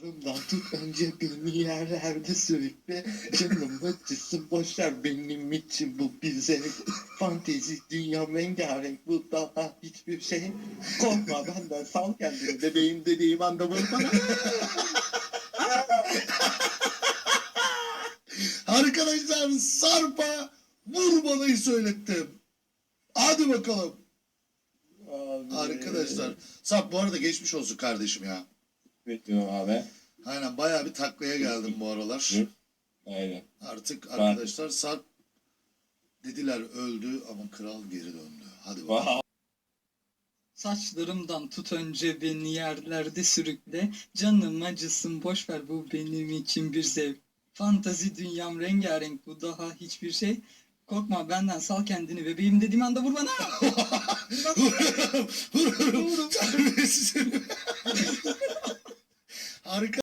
Saçlarımdan tut önce beni yerlerde sürükle Canım acısın boşver benim için bu bir zevk Fantezi dünya rengarenk bu daha hiçbir şey Korkma benden sal kendini bebeğim dediğim anda vur bana Arkadaşlar Sarp'a vurmalayı söylettim. Hadi bakalım. Abi. Arkadaşlar. Sarp bu arada geçmiş olsun kardeşim ya. Bekliyorum abi. Aynen bayağı bir taklaya geldim bu aralar. Aynen. Artık arkadaşlar Sarp dediler öldü ama kral geri döndü. Hadi bakalım. Saçlarımdan tut önce beni yerlerde sürükle Canım acısın boşver bu benim için bir zevk Fantazi dünyam rengarenk bu daha hiçbir şey Korkma benden sal kendini bebeğim dediğim anda vur bana Vururum. Vururum. Terbiyesiz. Harika.